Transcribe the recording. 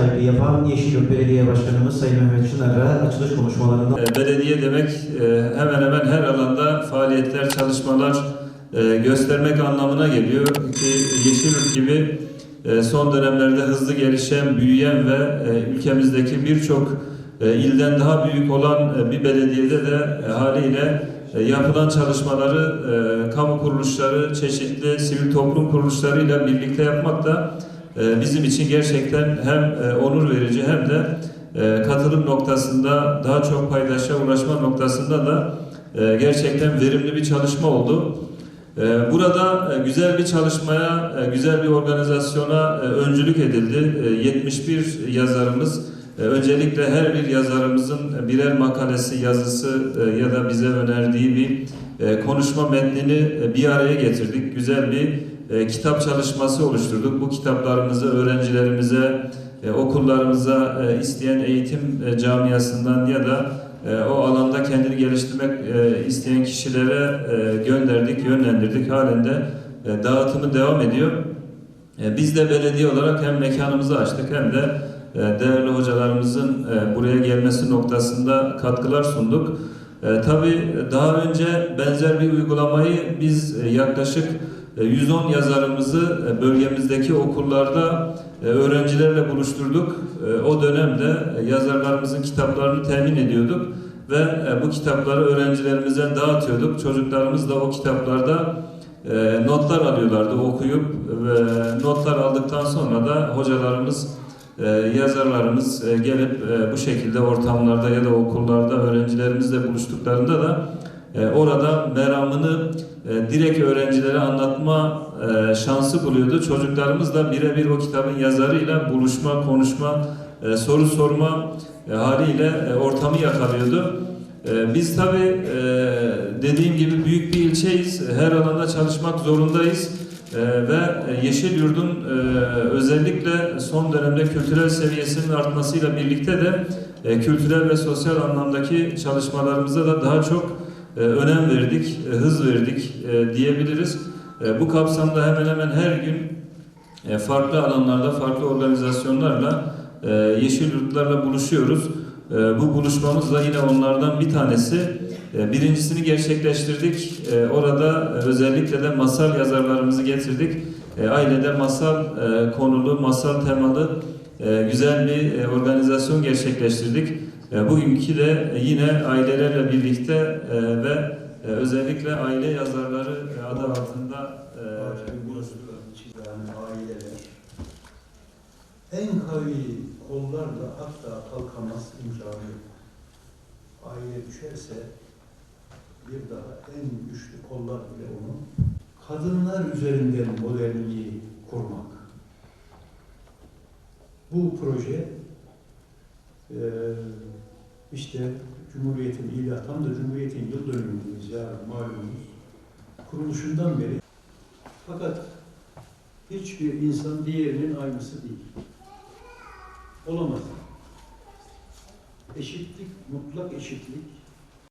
sahipliği yapan Yeşilyurt Belediye Başkanımız Sayın Mehmet Çınar'a açılış konuşmalarında E, Belediye demek e, hemen hemen her alanda faaliyetler, çalışmalar e, göstermek anlamına geliyor. Ki Yeşilyurt gibi son dönemlerde hızlı gelişen, büyüyen ve ülkemizdeki birçok ilden daha büyük olan bir belediyede de haliyle yapılan çalışmaları kamu kuruluşları, çeşitli sivil toplum kuruluşlarıyla birlikte yapmak da bizim için gerçekten hem e, onur verici hem de e, katılım noktasında daha çok paydaşa ulaşma noktasında da e, gerçekten verimli bir çalışma oldu. Burada güzel bir çalışmaya, güzel bir organizasyona öncülük edildi. E, 71 yazarımız, öncelikle her bir yazarımızın birer makalesi, yazısı ya da bize önerdiği bir konuşma metnini bir araya getirdik. Güzel bir e, kitap çalışması oluşturduk. Bu kitaplarımızı öğrencilerimize, e, okullarımıza e, isteyen eğitim e, camiasından ya da e, o alanda kendini geliştirmek e, isteyen kişilere e, gönderdik, yönlendirdik. Halen de e, dağıtımı devam ediyor. E, biz de belediye olarak hem mekanımızı açtık hem de e, değerli hocalarımızın e, buraya gelmesi noktasında katkılar sunduk. E, tabii daha önce benzer bir uygulamayı biz e, yaklaşık 110 yazarımızı e, bölgemizdeki okullarda e, öğrencilerle buluşturduk. E, O dönemde e, yazarlarımızın kitaplarını temin ediyorduk ve e, bu kitapları öğrencilerimize dağıtıyorduk. Çocuklarımız da o kitaplarda e, notlar alıyorlardı okuyup ve notlar aldıktan sonra da hocalarımız, e, yazarlarımız e, gelip e, bu şekilde ortamlarda ya da okullarda öğrencilerimizle buluştuklarında da e, orada meramını e, direkt öğrencilere anlatma e, şansı buluyordu. Çocuklarımız da birebir o kitabın yazarıyla buluşma, konuşma, soru sorma haliyle ortamı yakalıyordu. Biz tabii e, dediğim gibi büyük bir ilçeyiz. Her alanda çalışmak zorundayız. Ve Yeşil Yurt'un e, özellikle son dönemde kültürel seviyesinin artmasıyla birlikte de e, kültürel ve sosyal anlamdaki çalışmalarımıza da daha çok önem verdik, e, hız verdik e, diyebiliriz. E, Bu kapsamda hemen hemen her gün e, farklı alanlarda, farklı organizasyonlarla e, Yeşil Yurtlarla buluşuyoruz. E, Bu buluşmamız da yine onlardan bir tanesi. E, Birincisini gerçekleştirdik. E, Orada e, özellikle de masal yazarlarımızı getirdik. E, Ailede masal e, konulu, masal temalı e, güzel bir e, organizasyon gerçekleştirdik. E, Bugünkü de yine ailelerle birlikte e, ve e, özellikle aile yazarları e, adı altında e, en kavi kollarla hatta kalkamaz imkanı yok. Aile düşerse bir daha en güçlü kollar bile onu kadınlar üzerinden modernliği kurmak. Bu proje eee, işte Cumhuriyet'in ilah, tam da Cumhuriyet'in yıl dönümündeyiz ya malumunuz. Kuruluşundan beri fakat hiçbir insan diğerinin aynısı değil. Olamaz. Eşitlik, mutlak eşitlik